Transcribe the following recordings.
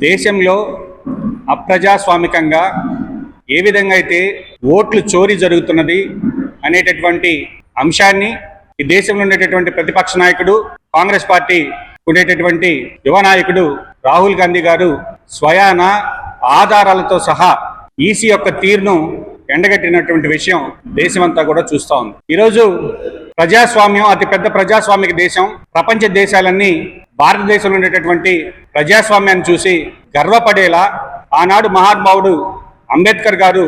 దేశంలో అప్రజాస్వామికంగా ఏ విధంగా అయితే ఓట్లు చోరీ జరుగుతున్నది అనేటటువంటి అంశాన్ని ఈ దేశంలో ఉండేటటువంటి ప్రతిపక్ష నాయకుడు కాంగ్రెస్ పార్టీ ఉండేటటువంటి యువ నాయకుడు రాహుల్ గాంధీ గారు స్వయాన ఆధారాలతో సహా ఈసీ యొక్క తీరును ఎండగట్టినటువంటి విషయం దేశమంతా కూడా చూస్తా ఉంది. ఈరోజు ప్రజాస్వామ్యం అతి పెద్ద ప్రజాస్వామిక దేశం ప్రపంచ దేశాలన్నీ భారతదేశంలో ఉండేటటువంటి ప్రజాస్వామ్యాన్ని చూసి గర్వపడేలా ఆనాడు మహానుభావుడు అంబేద్కర్ గారు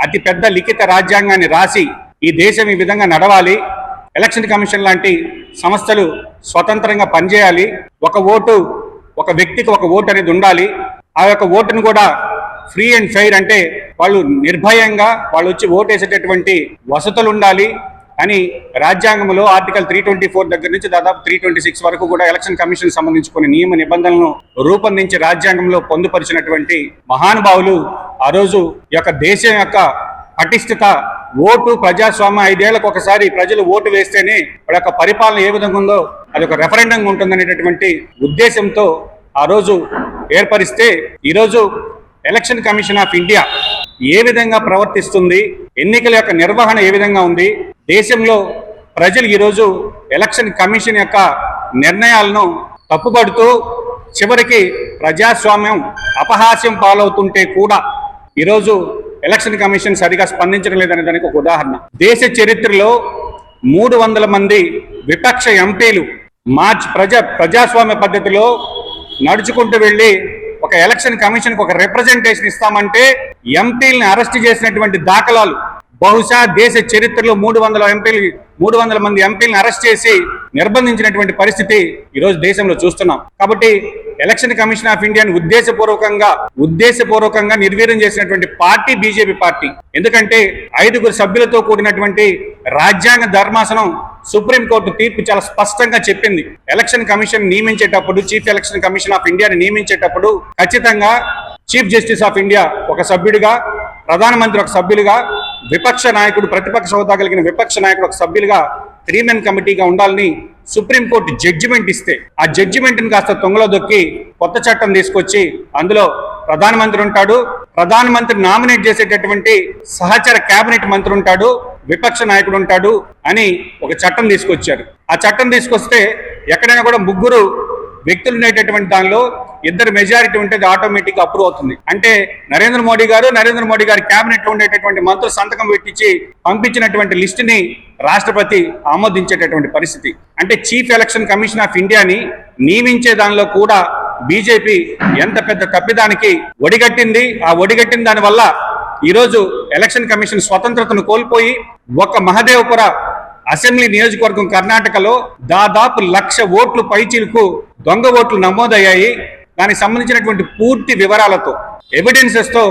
అతి పెద్ద లిఖిత రాజ్యాంగాన్ని రాసి ఈ దేశం ఈ విధంగా నడవాలి ఎలక్షన్ కమిషన్ లాంటి సంస్థలు స్వతంత్రంగా పనిచేయాలి ఒక ఓటు ఒక వ్యక్తికి ఒక ఓటు అనేది ఉండాలి ఆ యొక్క ఓటును కూడా ఫ్రీ అండ్ ఫెయిర్ అంటే వాళ్ళు నిర్భయంగా వాళ్ళు వచ్చి ఓటు వేసేటటువంటి వసతులు ఉండాలి అని రాజ్యాంగంలో ఆర్టికల్ త్రీ ట్వంటీ ఫోర్ దగ్గర నుంచి దాదాపు త్రీ ట్వంటీ సిక్స్ వరకు కూడా ఎలక్షన్ కమిషన్ సంబంధించుకునే నియమ నిబంధనలను రూపొందించి రాజ్యాంగంలో పొందుపరిచినటువంటి మహానుభావులు ఆ రోజు యొక్క దేశం యొక్క పటిష్టత ఓటు ప్రజాస్వామ్య ఐదేళ్ళకు ఒకసారి ప్రజలు ఓటు వేస్తేనే వాళ్ళ యొక్క పరిపాలన ఏ విధంగా ఉందో అది ఒక రెఫరెండం ఉంటుందనేటటువంటి ఉద్దేశంతో ఆ రోజు ఏర్పరిస్తే ఈరోజు ఎలక్షన్ కమిషన్ ఆఫ్ ఇండియా ఏ విధంగా ప్రవర్తిస్తుంది ఎన్నికల యొక్క నిర్వహణ ఏ విధంగా ఉంది దేశంలో ప్రజలు ఈరోజు ఎలక్షన్ కమిషన్ యొక్క నిర్ణయాలను తప్పుపడుతూ చివరికి ప్రజాస్వామ్యం అపహాస్యం పాలవుతుంటే కూడా ఈరోజు ఎలక్షన్ కమిషన్ సరిగా స్పందించడం లేదనే దానికి ఒక ఉదాహరణ. దేశ చరిత్రలో మూడు వందల మంది విపక్ష ఎంపీలు మార్చ్ ప్రజా ప్రజాస్వామ్య పద్ధతిలో నడుచుకుంటూ వెళ్ళి ఒక ఎలక్షన్ కమిషన్కి ఒక రిప్రజెంటేషన్ ఇస్తామంటే ఎంపీలను అరెస్ట్ చేసినటువంటి దాఖలాలు బహుశా దేశ చరిత్రలో మూడు వందల ఎంపీలు మూడు వందల మంది ఎంపీలను అరెస్ట్ చేసి నిర్బంధించినటువంటి పరిస్థితి ఈరోజు దేశంలో చూస్తున్నాం. కాబట్టి ఎలక్షన్ కమిషన్ ఆఫ్ ఇండియాని ఉద్దేశపూర్వకంగా ఉద్దేశపూర్వకంగా నిర్వీర్యం చేసినటువంటి పార్టీ బీజేపీ పార్టీ. ఎందుకంటే ఐదుగురు సభ్యులతో కూడినటువంటి రాజ్యాంగ ధర్మాసనం సుప్రీంకోర్టు తీర్పు చాలా స్పష్టంగా చెప్పింది. ఎలక్షన్ కమిషన్ నియమించేటప్పుడు చీఫ్ ఎలక్షన్ కమిషన్ ఆఫ్ ఇండియాని నియమించేటప్పుడు ఖచ్చితంగా చీఫ్ జస్టిస్ ఆఫ్ ఇండియా ఒక సభ్యుడిగా ప్రధానమంత్రి ఒక సభ్యులుగా విపక్ష నాయకుడు ప్రతిపక్ష హోదా కలిగిన విపక్ష నాయకుడు ఒక సభ్యులుగా త్రీ మెన్ కమిటీగా ఉండాలని సుప్రీంకోర్టు జడ్జిమెంట్ ఇస్తే ఆ జడ్జిమెంట్ని కాస్త తొంగలో దొక్కి కొత్త చట్టం తీసుకొచ్చి అందులో ప్రధానమంత్రి ఉంటాడు. ప్రధానమంత్రి నామినేట్ చేసేటటువంటి సహచర కేబినెట్ మంత్రి ఉంటాడు విపక్ష నాయకుడు ఉంటాడు అని ఒక చట్టం తీసుకొచ్చారు. ఆ చట్టం తీసుకొస్తే ఎక్కడైనా కూడా ముగ్గురు వ్యక్తులు ఉండేటటువంటి దానిలో ఇద్దరు మెజారిటీ ఉంటే అది ఆటోమేటిక్ అప్రూవ్ అవుతుంది. అంటే నరేంద్ర మోడీ గారు నరేంద్ర మోడీ గారి కేబినెట్లో ఉండేటటువంటి మంత్రులు సంతకం పెట్టించి పంపించినటువంటి లిస్ట్ని రాష్ట్రపతి ఆమోదించేటటువంటి పరిస్థితి. అంటే చీఫ్ ఎలక్షన్ కమిషన్ ఆఫ్ ఇండియాని నియమించే దానిలో కూడా బీజేపీ ఎంత పెద్ద తప్పిదానికి ఒడిగట్టింది. ఆ ఒడిగట్టిన దాని వల్ల ఈరోజు ఎలక్షన్ కమిషన్ స్వతంత్రతను కోల్పోయి ఒక మహదేవపుర అసెంబ్లీ నియోజకవర్గం కర్ణాటకలో దాదాపు లక్ష ఓట్లు పైచీలకు దొంగ ఓట్లు నమోదయ్యాయి. దానికి సంబంధించినటువంటి పూర్తి వివరాలతో ఎవిడెన్సెస్తో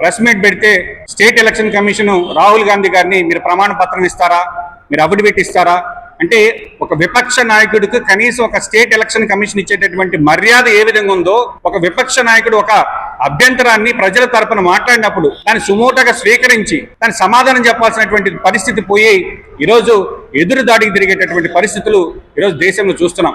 ప్రెస్ మీట్ పెడితే state election commission Rahul Gandhi గారిని మీరు ప్రమాణ పత్రం ఇస్తారా? మీరు అఫిడవిట్ ఇస్తారా? అంటే ఒక విపక్ష నాయకుడికి కనీసం ఒక స్టేట్ ఎలక్షన్ కమిషన్ ఇచ్చేటటువంటి మర్యాద ఏ విధంగా ఉందో ఒక విపక్ష నాయకుడు ఒక అభ్యంతరాన్ని ప్రజల తరపున మాట్లాడినప్పుడు దాన్ని సుమోటగా స్వీకరించి దాని సమాధానం చెప్పాల్సినటువంటి పరిస్థితి పోయి ఈరోజు ఎదురు దాడికి తిరిగేటటువంటి పరిస్థితులు ఈరోజు దేశంలో చూస్తున్నాం.